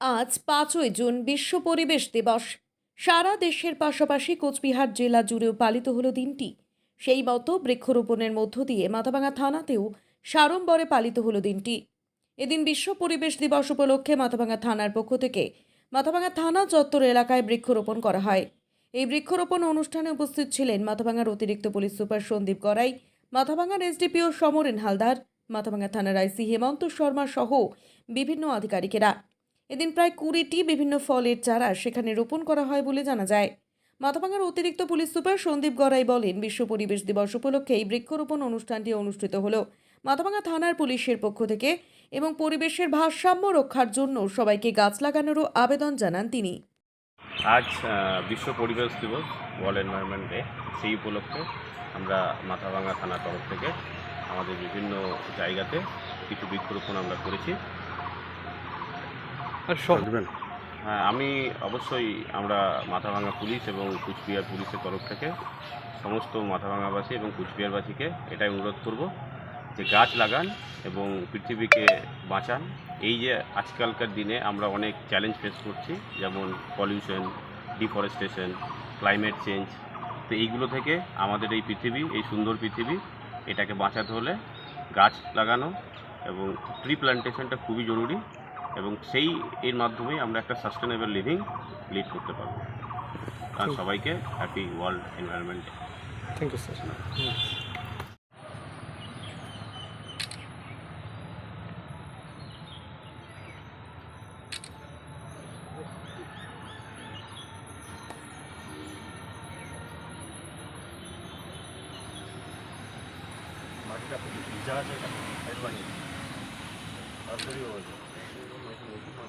আজ পাঁচই জুন বিশ্ব পরিবেশ দিবস। সারা দেশের পাশাপাশি কোচবিহার জেলা জুড়েও পালিত হলো দিনটি। সেই মতো বৃক্ষরোপণের মধ্য দিয়ে মাথাভাঙা থানাতেও সাড়ম্বরে পালিত হলো দিনটি। এদিন বিশ্ব পরিবেশ দিবস উপলক্ষে মাথাভাঙা থানার পক্ষ থেকে মাথাভাঙা থানা চত্বর এলাকায় বৃক্ষরোপণ করা হয়। এই বৃক্ষরোপণ অনুষ্ঠানে উপস্থিত ছিলেন মাথাভাঙার অতিরিক্ত পুলিশ সুপার সন্দীপ গড়াই, মাথাভাঙার এসডিপিও সমরেন হালদার, মাথাভাঙা থানার আইসি হেমন্ত শর্মা সহ বিভিন্ন আধিকারিকেরা। এদিন প্রায় কুড়িটি বিভিন্ন ফলের চারা সেখানে রোপণ করা হয় বলে জানা যায়। মাথাভাঙার অতিরিক্ত পুলিশ সুপার সন্দীপ গড়াই বলেন, বিশ্ব পরিবেশ দিবস উপলক্ষে এই বৃক্ষরোপণ অনুষ্ঠানটি অনুষ্ঠিত হল। মাথাভাঙা থানার পুলিশের পক্ষ থেকে এবং পরিবেশের ভারসাম্য রক্ষার জন্য সবাইকে গাছ লাগানোরও আবেদন জানান তিনি। আজ বিশ্ব পরিবেশ দিবস ওয়ার্ল্ড এনভায়রনমেন্ট ডে সেই উপলক্ষে আমরা মাথাভাঙা থানার তরফ থেকে আমাদের বিভিন্ন জায়গাতে কিছু বৃক্ষরোপণ আমরা করেছি। হ্যাঁ আমি অবশ্যই আমরা মাথাভাঙা পুলিশ এবং কুচবিহার পুলিশের তরফ থেকে সমস্ত মাথাভাঙাবাসী এবং কুচবিহারবাসীকে এটাই অনুরোধ করব যে গাছ লাগান এবং পৃথিবীকে বাঁচান। এই যে আজকালকার দিনে আমরা অনেক চ্যালেঞ্জ ফেস করছি, যেমন পলিউশন ডিফরেস্টেশন ক্লাইমেট চেঞ্জ তো এইগুলো থেকে আমাদের এই পৃথিবী, এই সুন্দর পৃথিবী, এটাকে বাঁচাতে হলে গাছ লাগানো এবং ট্রি প্ল্যান্টেশনটা খুবই জরুরি। এবং সেই এর মাধ্যমেই আমরা একটা সাস্টেনেবল লিভিং লিড করতে পারবো আর ঠিক। সবাইকে happy world environment thank you sir